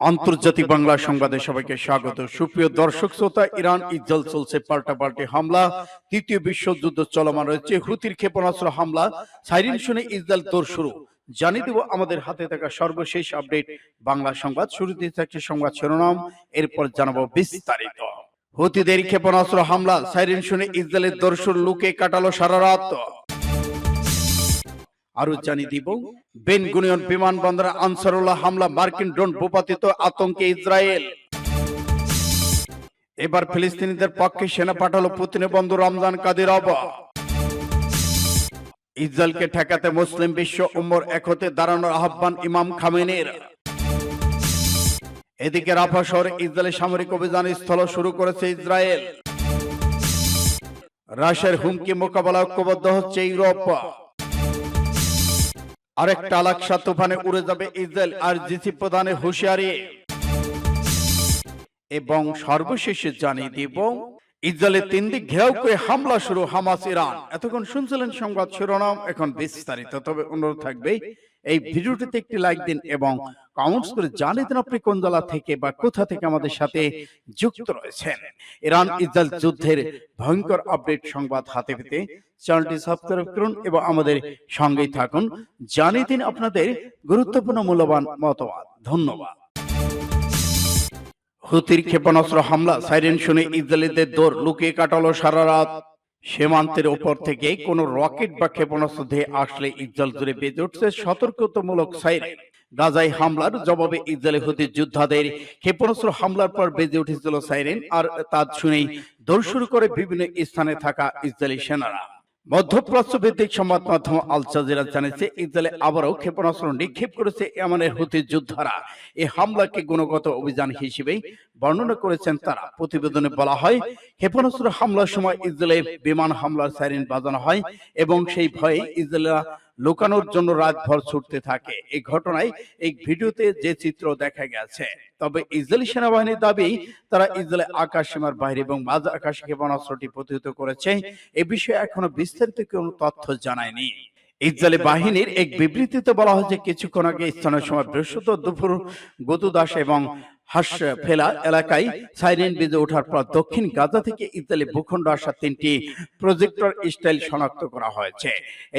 আন্তর্জাতিক বাংলা সংবাদে সবাইকে স্বাগত। সুপ্রিয় দর্শক, শ্রোতা, ইরান ইসরায়েল চলছে পাল্টাপাল্টি হামলা। তৃতীয় বিশ্বযুদ্ধ চলমান রয়েছে। হুতির ক্ষেপণাস্ত্র হামলা, সাইরিন শুনে ইসরায়েল তোর শুরু। জানিয়ে দেব আমাদের হাতে থাকা সর্বশেষ আপডেট। বাংলা সংবাদ শুরুতে থাকছে সংবাদ শিরোনাম। এরপর জানাব বিস্তারিত। হুতিদের ক্ষেপণাস্ত্র হামলা, সাইরিন শুনে ইসরায়েলের দর্শন লুকে কাটালো সারা রাত। আরও জানিয়ে দিব বেন গুনিয়ন বিমানবন্দরে আনসারুল্লাহ হামলা মার্কিন ড্রোন ভূপাতিত আতঙ্কে ইসরায়েল। এবার ফিলিস্তিনিদের পক্ষে সেনা পাঠালো পুতিনের বন্ধু রমজান কাদির অব ইসরায়েলকে ঠেকাতে মুসলিম বিশ্ব উম্মর একতে দাঁড়ানোর আহ্বান ইমাম খামেনের। এদিকে রাফা শহরে ইসরায়েলের সামরিক অভিযান স্থল শুরু করেছে ইসরায়েল। রাশিয়ার হুমকি মোকাবেলা ঐক্যবদ্ধ হচ্ছে ইউরোপ। আরেকটা আলাকসা তুফানে উড়ে যাবে ইসরায়েল আর জিসি হুঁশিয়ারি। এবং সর্বশেষে জানিয়ে দিব ইসরায়েলের তিন দিক ঘেরাও করে হামলা শুরু হামাস ইরান। এতক্ষণ শুনছিলেন সংবাদ শিরোনাম এখন বিস্তারিত। তবে অনুরোধ থাকবে। এই ভিডিওটিতে একটি লাইক দিন এবং কমেন্টস করে জানিয়ে দিন আপনি কোন জেলা থেকে বা কোথা থেকে আমাদের সাথে যুক্ত রয়েছেন। ইরান ইসরায়েল যুদ্ধের ভয়ঙ্কর আপডেট সংবাদ হাতে পেতে চ্যানেলটি সাবস্ক্রাইব করুন এবং আমাদের সঙ্গেই থাকুন। জানিয়ে দিন আপনাদের গুরুত্বপূর্ণ মূল্যবান মতামত ধন্যবাদ। হুতির ক্ষেপণাস্ত্র হামলা সাইরেন শুনে ইসরায়েলিদের দৌড় লুকিয়ে কাটালো সারা রাত। সীমান্তের ওপর থেকে কোন রকেট বা ক্ষেপণাস্ত্র ধেয়ে আসলে ইসরায়েল জুড়ে বেজে উঠছে সতর্কতামূলক সাইরেন গাজায় হামলার জবাবে ইসরায়েলি হুতি যোদ্ধাদের ক্ষেপণাস্ত্র হামলার পর বেজে উঠেছিল সাইরেন, আর তা শুনেই দৌড় শুরু করে বিভিন্ন স্থানে থাকা ইসরায়েলি সেনারা। মধ্যপ্রাচ্য ভিত্তিক সংবাদ মাধ্যম আল জাজিরা জানিয়েছে, ইসরায়েলে আবারও ক্ষেপণাস্ত্র নিক্ষেপ করেছে এমনের হুতি যোদ্ধারা এই হামলাকে গুণগত অভিযান হিসেবে বর্ণনা করেছেন তারা। প্রতিবেদনে বলা হয়, ক্ষেপণাস্ত্র হামলার সময় ইসরায়েলে বিমান হামলার সাইরেন বাজানো হয় এবং সেই ভয়ে ইসরায়েলরা লুকানোর জন্য রাতভর ছুটতে থাকে। এই ঘটনায় এই ভিডিওতে যে চিত্র দেখা গেছে। তবে ইসরায়েলি সেনাবাহিনীর দাবি, তারা ইসরায়েলে আকাশ সীমার বাইরে এবং মাঝ আকাশে ক্ষেপণাস্ত্রটি প্রতিহত করেছে। এ বিষয়ে এখনও বিস্তারিত কোনো তথ্য জানায়নি। ইসরায়েলি বাহিনীর এক বিবৃতিতে বলা হয়েছে, কিছুক্ষণ আগে স্থানীয় সময় বৃহস্পতিবার দুপুর গতুদাস এবং হাস ফেলা এলাকায় সাইরেন বেজে ওঠার পর দক্ষিণ গাজা থেকে ইতালি ভূখণ্ড আসা তিনটি প্রজেক্টর স্টাইল শনাক্ত করা হয়েছে।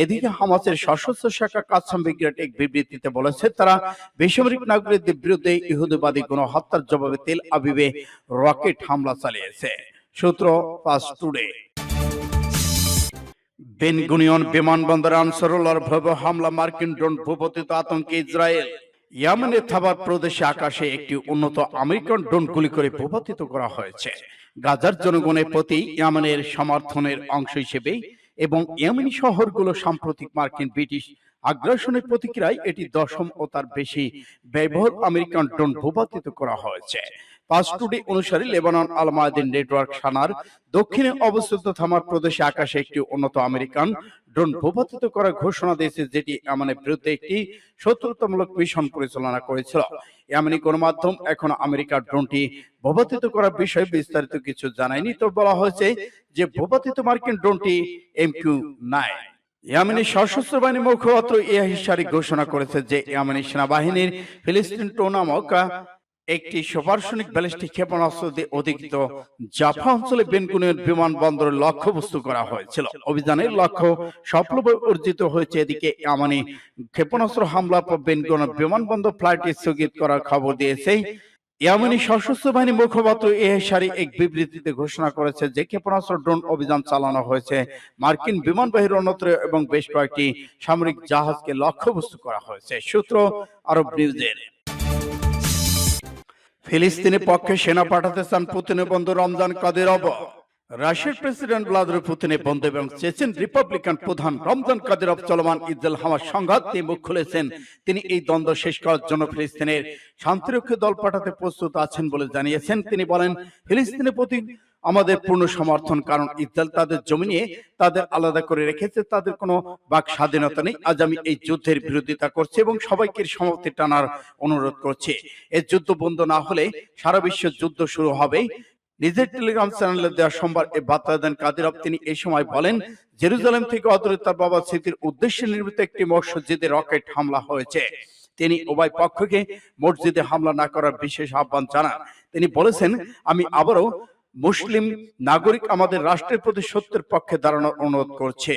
এদিকে হামাসের সশস্ত্র শাখা কাসাম ব্রিগেড এক বিবৃতিতে বলেছে তারা বেসামরিক নাগরিকদের বিরুদ্ধে ইহুদিবাদী কোনো হত্যার জবাবে তেল আবিবে রকেট হামলা চালিয়েছে। সূত্র ফাস্ট টুডে। বেনগুনিয়ন বিমানবন্দরে আনসারুল্লাহর ভয়াবহ হামলা মার্কিন ড্রোন ভূপতিত আতঙ্কে ইসরায়েল। ইয়ামেনের থাবার প্রদেশে আকাশে একটি উন্নত আমেরিকান ড্রোন গুলি করে ভূপাতিত করা হয়েছে। গাজার জনগণের প্রতি ইয়ামানের সমর্থনের অংশ হিসেবে এবং ইয়ামেনি শহরগুলো সাম্প্রতিক মার্কিন ব্রিটিশ আগ্রাসনের প্রতিক্রিয়ায় এটি দশম ও তার বেশি ব্যয়বহুল আমেরিকান ড্রোন ভূপাতিত করা হয়েছে। পাঁচ টুডে অনুসারে লেবানন আলমায়দিন নেটওয়ার্ক সানার দক্ষিণে অবস্থিত থামার প্রদেশে আকাশে একটি উন্নত আমেরিকান ড্রোন ভূপাতিত করার ঘোষণা দিয়েছে, যেটি বিরুদ্ধে একটি শত্রুতামূলক মিশন পরিচালনা করেছিল। এখন আমেরিকার ড্রোনটি ভূপাতিত করার বিষয়ে বিস্তারিত কিছু জানায়নি, তো বলা হয়েছে যে ভূপাতিত মার্কিন ড্রোনটি এম কিউ নাই ইয়ামেনি সশস্ত্র বাহিনীর মুখপাত্র ইয়াহিসারি ঘোষণা করেছে যে ইয়ামেনি সেনাবাহিনীর ফিলিস্তিন টো নামক একটি সুপারসনিক ব্যালিস্টিক ক্ষেপণাস্ত্র দিয়ে অধিকৃত জাফা অঞ্চলে বেনকুনিয়ন বিমানবন্দরের লক্ষ্যবস্তু করা হয়েছিল। অভিযানের লক্ষ্য সফলভাবে অর্জিত হয়েছে এদিকে ইয়ামানি ক্ষেপণাস্ত্র হামলা পর বেনকুনিয়ন বিমানবন্দর ফ্লাইট স্থগিত করার খবর দিয়েছে। ইয়ামানি সশস্ত্র বাহিনী মুখপাত্র এহসারি এক বিবৃতিতে ঘোষণা করেছে যে ক্ষেপণাস্ত্র ড্রোন অভিযান চালানো হয়েছে। মার্কিন বিমানবাহী অন্যত্র এবং বেশ কয়েকটি সামরিক জাহাজকে লক্ষ্যবস্তু করা হয়েছে সূত্র আরব নিউজের ফিলিস্তিনের পক্ষে সেনা পাঠাতে চান পুতিনের বন্ধু রমজান কাদিরভ রাশিয়ার প্রেসিডেন্ট ভ্লাদিমির পুতিনের বন্ধু এবং চেচেন রিপাবলিকান প্রধান রমজান কাদিরভ চলমান ইসরায়েল হামাস সংঘাত নিয়ে মুখ খুলেছেন। তিনি এই দ্বন্দ্ব শেষ করার জন্য ফিলিস্তিনের শান্তিরক্ষী দল পাঠাতে প্রস্তুত আছেন বলে জানিয়েছেন। তিনি বলেন, ফিলিস্তিনের প্রতি আমাদের পূর্ণ সমর্থন, কারণ ইসরায়েল তাদের জমি নিয়ে তাদের আলাদা করে রেখেছে, তাদের কোনো বাক স্বাধীনতা নেই। আজ আমি এই যুদ্ধের বিরোধিতা করছি এবং সবাইকে সমাপ্তি টানার অনুরোধ করছি। এই যুদ্ধ বন্ধ না হলে সারা বিশ্ব যুদ্ধ শুরু হবে নিজের টেলিগ্রাম চ্যানেলে দেওয়া সোমবার এই বার্তা দেন কাদিরব তিনি এই সময় বলেন, জেরুজালেম থেকে অদূরে তার বাবা স্মৃতির উদ্দেশ্যে নির্মিত একটি মসজিদে রকেট হামলা হয়েছে। তিনি উভয় পক্ষকে মসজিদে হামলা না করার বিশেষ আহ্বান জানান। তিনি বলেছেন, আমি আবারও মুসলিম নাগরিক আমাদের রাষ্ট্রের প্রতি সত্যের পক্ষে দাঁড়ানোর অনুরোধ করছে।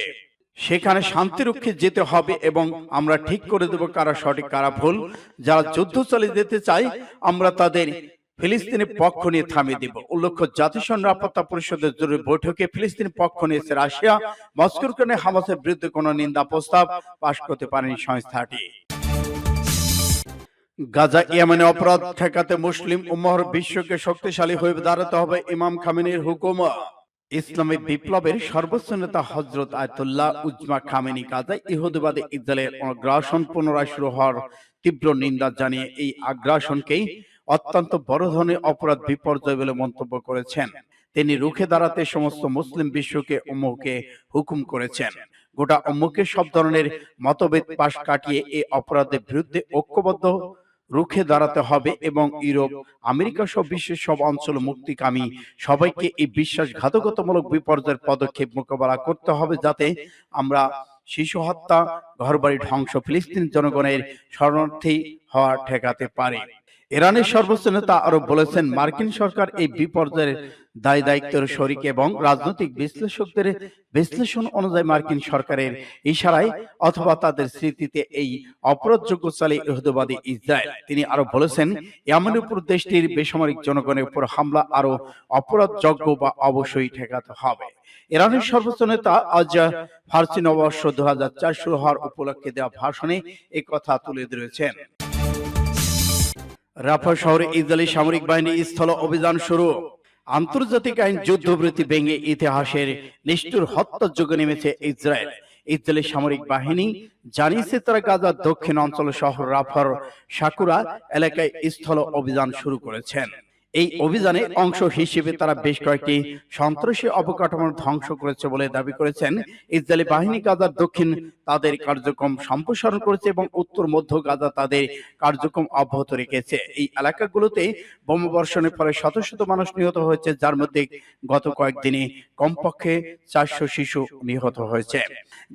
সেখানে শান্তিরক্ষে যেতে হবে এবং আমরা ঠিক করে দেব কারা সঠিক, কারা ভুল। যারা যুদ্ধ চালিয়ে যেতে চাই আমরা তাদের ফিলিস্তিনের পক্ষ নিয়ে থামিয়ে দিব। উল্লেখ্য, জাতিসংঘ নিরাপত্তা পরিষদের জরুরি বৈঠকে ফিলিস্তিনের পক্ষ নিয়েছে রাশিয়া, মস্কোর কারণে হামাসের বিরুদ্ধে কোনো নিন্দা প্রস্তাব পাশ করতে পারেনি সংস্থাটি। গাজা, ইয়েমেনে অপরাধ ঠেকাতে মুসলিম উম্মহর বিশ্বকে শক্তিশালী হয়ে দাঁড়াতে হবে ইমাম খামেনির হুকুম। ইসলামী বিপ্লবের সর্বোচ্চ নেতা হজরত আয়তুল্লাহ উজমা খামেনি গাজায় ইহুদিবাদী ইসরায়েলের আগ্রাসন পুনরায় শুরু হওয়ার তীব্র নিন্দা জানিয়ে এই আগ্রাসনকেই অত্যন্ত বড় ধরনের অপরাধ বিপর্যয় বলে মন্তব্য করেছেন। তিনি রুখে দাঁড়াতে সমস্ত মুসলিম বিশ্বকে উম্মকে হুকুম করেছেন। গোটা উম্মকে সব ধরনের মতভেদ পাশ কাটিয়ে এই অপরাধের বিরুদ্ধে ঐক্যবদ্ধ রুখে দাঁড়াতে হবে এবং ইউরোপ, আমেরিকা সহ বিশ্বের সব অঞ্চল মুক্তিকামী সবাইকে এই বিশ্বাসঘাতকতামূলক বিপর্যয়ের পদক্ষেপ মোকাবেলা করতে হবে যাতে আমরা শিশু হত্যা, ঘরবাড়ি ধ্বংস ফিলিস্তিন জনগণের শরণার্থী হওয়া ঠেকাতে পারে। ইরানের সর্বোচ্চ নেতা আরও বলেছেন, মার্কিন সরকার এই বিপর্যয়ের দায় দায়িত্বের শরিক এবং রাজনৈতিক বিশ্লেষকদের বিশ্লেষণ অনুযায়ী মার্কিন সরকারের ইশারায় অথবা তাদের স্মৃতিতে এই অপরাধযোগ্য চালে ইহুদবাদী ইসরায়েল। তিনি আরও বলেছেন এমন উপর দেশটির বেসামরিক জনগণের উপর হামলা আরও অপরাধযোগ্য বা অবশ্যই ঠেকাতে হবে। ইরানের সর্বোচ্চ নেতা আজ ফার্সি নববর্ষ দু হাজার চার শুরু হওয়ার উপলক্ষে দেওয়া ভাষণে এই কথা তুলে ধরেছেন। রাফা শহরে ইসরায়েলি সামরিক বাহিনী স্থল অভিযান শুরু। আন্তর্জাতিক আইন যুদ্ধবৃত্তি ভেঙে ইতিহাসের নিষ্ঠুর হত্যার যুগে নেমেছে ইসরায়েল। ইসরায়েলি সামরিক বাহিনী জানিয়েছে তারা গাজার দক্ষিণ অঞ্চল শহর রাফার সাকুরা এলাকায় স্থল অভিযান শুরু করেছেন। এই অভিযানে অংশ হিসেবে তারা বেশ কয়েকটি সন্ত্রাসী অবকাঠামোর ধ্বংস করেছে বলে দাবি করেছেন। ইসরায়েলি বাহিনী গাজার দক্ষিণ তাদের কার্যক্রম সম্প্রসারণ করেছে এবং উত্তর মধ্য গাজা তাদের কার্যক্রম অব্যাহত রেখেছে। এই এলাকাগুলোতে বোমাবর্ষণের ফলে শত শত মানুষ নিহত হয়েছে, যার মধ্যে গত কয়েকদিনে কমপক্ষে চারশো শিশু নিহত হয়েছে।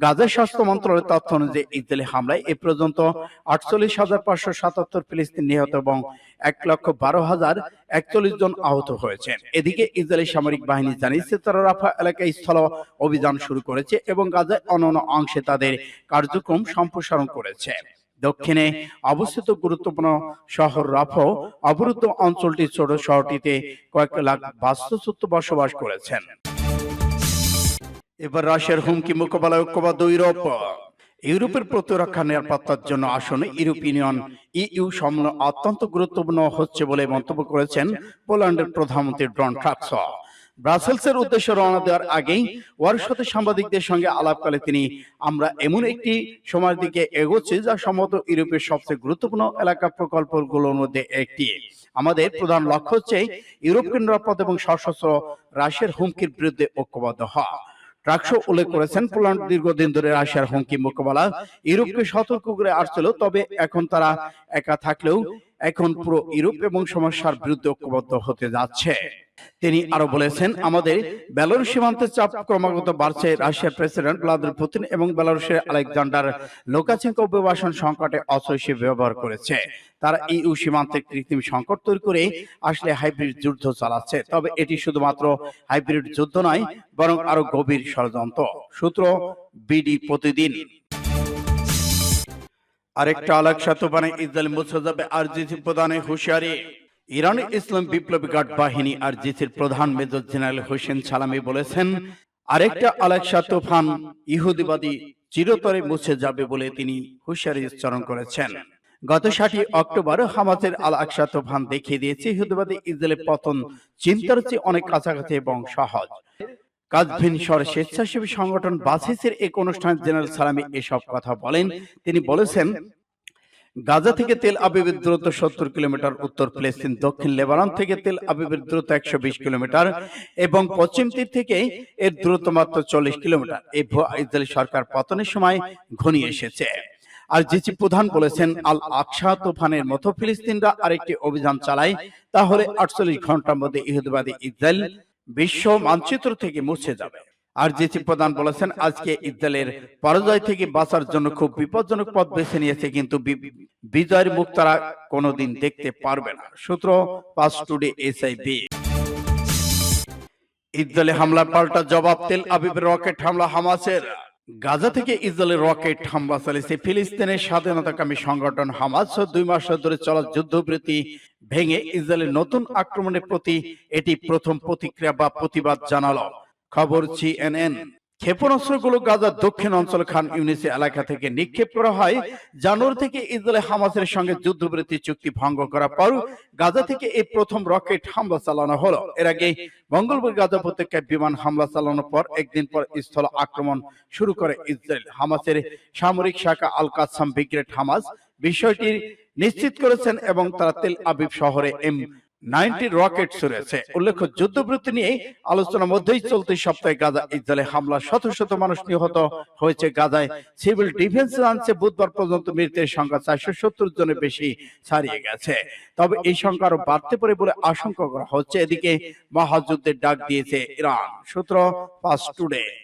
গাজার স্বাস্থ্য মন্ত্রণালয়ের তথ্য অনুযায়ী ইসরায়েলি হামলায় এ পর্যন্ত আটচল্লিশ হাজার পাঁচশো সাতাত্তর ফিলিস্তিন নিহত এবং এক লক্ষ বারো হাজার একচল্লিশ জন আহত হয়েছেন। এদিকে ইসরায়েলি সামরিক বাহিনী জানিয়েছে তারা রাফা এলাকায় স্থল অভিযান শুরু করেছে এবং গাজায় অন্যান্য অংশে তাদের কার্যক্রম সম্প্রসারণ করেছে। দক্ষিণে অবস্থিত গুরুত্বপূর্ণ শহর রাফা অবরুদ্ধ অঞ্চলটি ছোট শহরটিতে কয়েক লাখ বাস্তুচ্যুত বসবাস করেছেন। এবার রাশিয়ার হুমকি মোকাবেলায় ঐক্যবদ্ধ ইউরোপ। ইউরোপের প্রতিরক্ষা নিরাপত্তার জন্য আসনে ইউরোপ ইউনিয়ন ইইউ সম্মেলন অত্যন্ত গুরুত্বপূর্ণ হচ্ছে বলে মন্তব্য করেছেন পোল্যান্ডের প্রধানমন্ত্রী ডন ট্রাক্স ব্রাসেলসের উদ্দেশ্যে রওনা দেওয়ার আগেই ওয়ার সাথে সাংবাদিকদের সঙ্গে আলাপকালে তিনি, আমরা এমন একটি সময়ের দিকে এগোচ্ছি যা সম্ভবত ইউরোপের সবচেয়ে গুরুত্বপূর্ণ এলাকা প্রকল্পগুলোর মধ্যে একটি। আমাদের প্রধান লক্ষ্য হচ্ছে ইউরোপকে নিরাপদ এবং সশস্ত্র রাশিয়ার হুমকির বিরুদ্ধে ঐক্যবদ্ধ হওয়া। ট্রাকশো উল্লেখ করেছেন পোল্যান্ড দীর্ঘদিন ধরে রাশিয়ার হুমকি মোকাবেলা ইউরোপকে সতর্ক করে আসছিল তবে এখন তারা একা থাকলেও এখন পুরো ইউরোপ এবং সমস্যার বিরুদ্ধে ঐক্যবদ্ধ হতে যাচ্ছে। তিনি আরও বলেছেন আমাদের বেলারুশ সীমান্তের চাপ ক্রমাগত বাড়ছে রাশিয়ার প্রেসিডেন্ট ভ্লাদিমির পুতিন এবং বেলারুশের আলেকজান্ডার লোকাচেঙ্কো অভিবাসন সংকটে অস্ত্র ব্যবহার করেছে। তারা ইউ সীমান্তে কৃত্রিম সংকট তৈরি করে আসলে হাইব্রিড যুদ্ধ চালাচ্ছে। তবে এটি শুধুমাত্র হাইব্রিড যুদ্ধ নয় বরং আরও গভীর ষড়যন্ত্র। সূত্র বিডি প্রতিদিন। আরেকটা আলাকসা তোফানে ইসরায়েল মুছে যাবে আরজিসি প্রধানে হুঁশিয়ারি। ইরানের ইসলাম বিপ্লবী গার্ড বাহিনী আরজিসির প্রধান মেজর জেনারেল হোসেন সালামি বলেছেন, আরেকটা আলাকসা তুফান ইহুদিবাদী চিরতরে মুছে যাবে বলে তিনি হুঁশিয়ারি উচ্চারণ করেছেন। গত ষাটই অক্টোবর হামাসের আল আকসা তুফান দেখিয়ে দিয়েছে, ইহুদিবাদী ইসরায়েলের পতন চিন্তার চেয়ে অনেক কাছাকাছি এবং সহজ। কাজভিন স্বর স্বেচ্ছাসেবী সংগঠন বাসিসের এক অনুষ্ঠানে জেনারেল সালামি এসব কথা বলেন। তিনি বলেছেন গাজা থেকে তেল আবিবের দূরত্ব সত্তর কিলোমিটার উত্তর ফিলিস্তিন দক্ষিণ লেবানন থেকে তেল আবিবের দূরত্ব একশো বিশ কিলোমিটার এবং পশ্চিম তীর থেকে এর দূরত্ব মাত্র চল্লিশ কিলোমিটার। এই ভুয়া ইসরায়েলি সরকার পতনের সময় ঘনিয়ে এসেছে। আর জিসি প্রধান বলেছেন আল আকসা তুফানের মতো ফিলিস্তিনরা আরেকটি অভিযান চালায়। তাহলে আটচল্লিশ ঘণ্টার মধ্যে ইহুদিবাদী ইসরায়েল বিশ্ব মানচিত্র থেকে মুছে যাবে। আর জিসি প্রধান বলেছেন, আজকে ইসরায়েলের পরাজয় থেকে বাঁচার জন্য খুব বিপজ্জনক পথ বেছে নিয়েছে, কিন্তু বিজয়ের মুখ তারা কোনোদিন দেখতে পারবে না। সূত্র পাস টুডে এসআইবি। ইসরায়েলে হামলার পাল্টা জবাব, তেল আবিবের রকেট হামলা হামাসের। গাজা থেকে ইসরায়েলের রকেট হামলা চালিয়েছে ফিলিস্তিনের স্বাধীনতাকামী সংগঠন হামাস। দুই মাস ধরে চলা যুদ্ধবিরতি ভেঙে ইসরায়েলের নতুন আক্রমণের প্রতি এটি প্রথম প্রতিক্রিয়া বা প্রতিবাদ জানালো। খবর সিএনএন ক্ষেপণাস্ত্রগুলো গাজার দক্ষিণ অঞ্চল খান ইউনিসি এলাকা থেকে নিক্ষেপ করা হয়। জানুয়ারি থেকে ইসরায়েল হামাসের সঙ্গে যুদ্ধবিরতি চুক্তি ভঙ্গ করার পর গাজা থেকে এই প্রথম রকেট হামলা চালানো হলো। এর আগে মঙ্গলবার গাজা উপত্যকায় বিমান হামলা চালানোর পর একদিন পর স্থল আক্রমণ শুরু করে ইসরায়েল। হামাসের সামরিক শাখা আল কাসাম ব্রিগেড হামাস বিষয়টি নিশ্চিত করেছেন এবং তারা তেল আবিব শহরে এম নাইনটি রকেট ছুড়েছে। উল্লেখ্য যুদ্ধবৃত্তি নিয়ে আলোচনার মধ্যেই চলতি সপ্তাহে গাজা ইসরায়েলে হামলা শত শত মানুষ নিহত হয়েছে গাজায়। সিভিল ডিফেন্স জানছে বুধবার পর্যন্ত মৃতের সংখ্যা চারশো সত্তর জনের বেশি ছাড়িয়ে গেছে। তবে এই সংখ্যা আরও বাড়তে পারে বলে আশঙ্কা করা হচ্ছে এদিকে মহাযুদ্ধের ডাক দিয়েছে ইরান। সূত্র পাস টুডে।